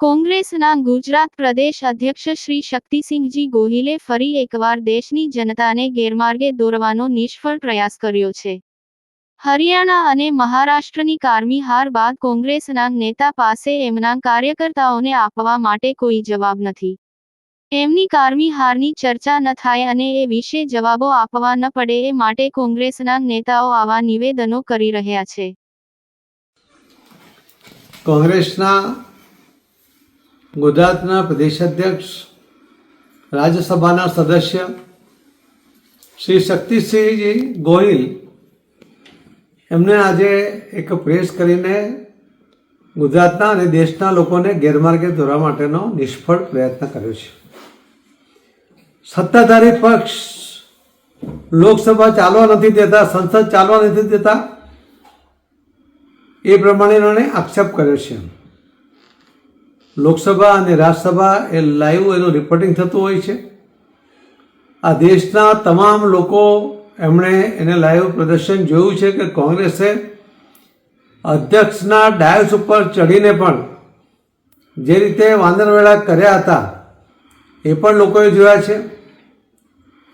કોંગ્રેસના ગુજરાત પ્રદેશ અધ્યક્ષ શ્રી શક્તિસિંહજી ગોહિલે ફરી એકવાર દેશની જનતાને ગેરમાર્ગે દોરવાનો નિષ્ફળ પ્રયાસ કર્યો છે. હરિયાણા અને મહારાષ્ટ્રની કારમી હાર બાદ કોંગ્રેસના નેતા પાસે એમના કાર્યકર્તાઓને આપવા માટે કોઈ જવાબ નથી. એમની કારમી હારની ચર્ચા ન થાય અને એ વિશે જવાબો આપવા ન પડે એ માટે કોંગ્રેસના નેતાઓ આવા નિવેદનો કરી રહ્યા છે. કોંગ્રેસના ગુજરાતના પ્રદેશ અધ્યક્ષ રાજ્યસભાના સદસ્ય શ્રી શક્તિસિંહજી ગોહિલ. એમને આજે એક પ્રેસ કરીને ગુજરાતના અને દેશના લોકોને ગેરમાર્ગે દોરવા માટેનો નિષ્ફળ પ્રયત્ન કર્યો છે. સત્તાધારી પક્ષ લોકસભા ચાલવા નથી દેતા, સંસદ ચાલવા નથી દેતા, એ પ્રમાણે એમણે આક્ષેપ કર્યો છે. લોકસભા અને રાજ્યસભા એ લાઈવ એનું રિપોર્ટિંગ થતું હોય છે. આ દેશના તમામ લોકો એમણે એને લાઈવ પ્રદર્શન જોયું છે કે કોંગ્રેસે અધ્યક્ષના ડાયસ ઉપર ચડીને પણ જે રીતે વાંદરવેળા કર્યા હતા, એ પણ લોકોએ જોયા છે.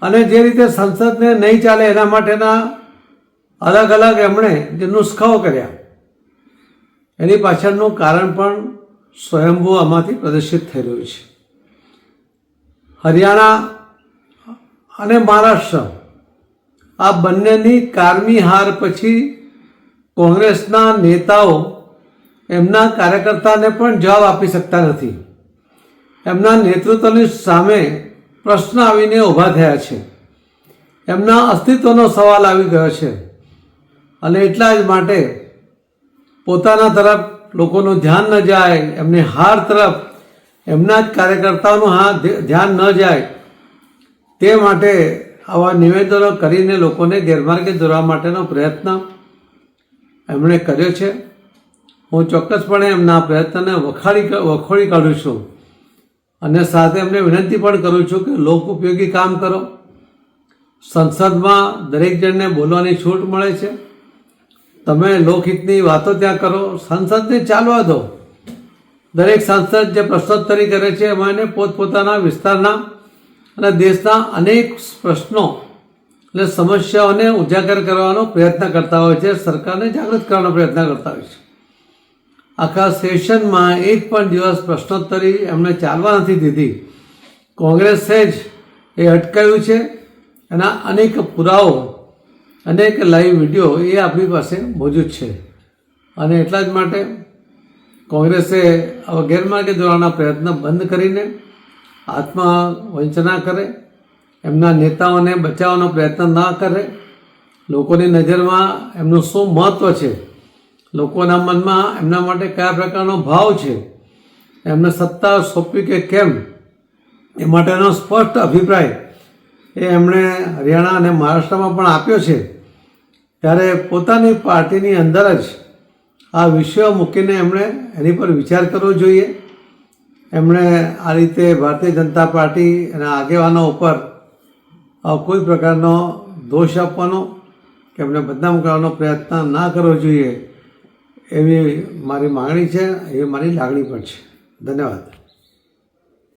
અને જે રીતે સંસદને નહીં ચાલે એના માટેના અલગ અલગ એમણે જે નુસ્ખાઓ કર્યા, એની પાછળનું કારણ પણ સ્વયંભૂ આમાંથી પ્રદર્શિત થઈ રહ્યું છે. હરિયાણા અને મહારાષ્ટ્ર, આ બંનેની કારમી હાર પછી કોંગ્રેસના નેતાઓ એમના કાર્યકર્તાને પણ જવાબ આપી શકતા નથી. એમના નેતૃત્વની સામે પ્રશ્ન આવીને ઊભા થયા છે. એમના અસ્તિત્વનો સવાલ આવી ગયો છે. અને એટલા જ માટે પોતાના તરફ લોકોનું ધ્યાન ન જાય, એમની હાર તરફ, એમના જ કાર્યકર્તાઓનું હા ધ્યાન ન જાય, તે માટે આવા નિવેદનો કરીને લોકોને ગેરમાર્ગે દોરવા માટેનો પ્રયત્ન એમણે કર્યો છે. હું ચોક્કસપણે એમના પ્રયત્નને વખાડી વખોડી કાઢું છું અને સાથે એમને વિનંતી પણ કરું છું કે લોક ઉપયોગી કામ કરો. સંસદમાં દરેક જણને બોલવાની છૂટ મળે છે. તમે લોકહિતની વાતો ત્યાં કરો, સંસદને ચાલવા દો. દરેક સાંસદ જે પ્રશ્નોત્તરી કરે છે એમાં એને પોતપોતાના વિસ્તારના અને દેશના અનેક પ્રશ્નો અને સમસ્યાઓને ઉજાગર કરવાનો પ્રયત્ન કરતા હોય છે. સરકારને જાગૃત કરવાનો પ્રયત્ન કરતા હોય છે. આખા સેશનમાં એક પણ દિવસ પ્રશ્નોત્તરી એમને ચાલવા નથી દીધી. કોંગ્રેસે જ એ અટકાયું છે. એના અનેક પુરાવો અનેક લાઈવ વીડિયો એ આપણી પાસે મોજૂદ છે. અને એટલા જ માટે કોંગ્રેસે આવા ગેરમાર્ગે દોરવાના પ્રયત્ન બંધ કરીને આત્મવંચના કરે, એમના નેતાઓને બચાવવાનો પ્રયત્ન ના કરે. લોકોની નજરમાં એમનું શું મહત્ત્વ છે? લોકોના મનમાં એમના માટે કયા પ્રકારનો ભાવ છે? એમને સત્તા સોંપી કે કેમ? એ માટેનો સ્પષ્ટ અભિપ્રાય એ એમણે હરિયાણા અને મહારાષ્ટ્રમાં પણ આપ્યો છે. ત્યારે પોતાની પાર્ટીની અંદર જ આ વિષયો મૂકીને એમણે એની પર વિચાર કરવો જોઈએ. એમણે આ રીતે ભારતીય જનતા પાર્ટી અને આગેવાનો ઉપર કોઈ પ્રકારનો દોષ આપવાનો કે એમને બદનામ કરવાનો પ્રયત્ન ના કરવો જોઈએ એવી મારી માગણી છે, એવી મારી લાગણી પણ છે. ધન્યવાદ.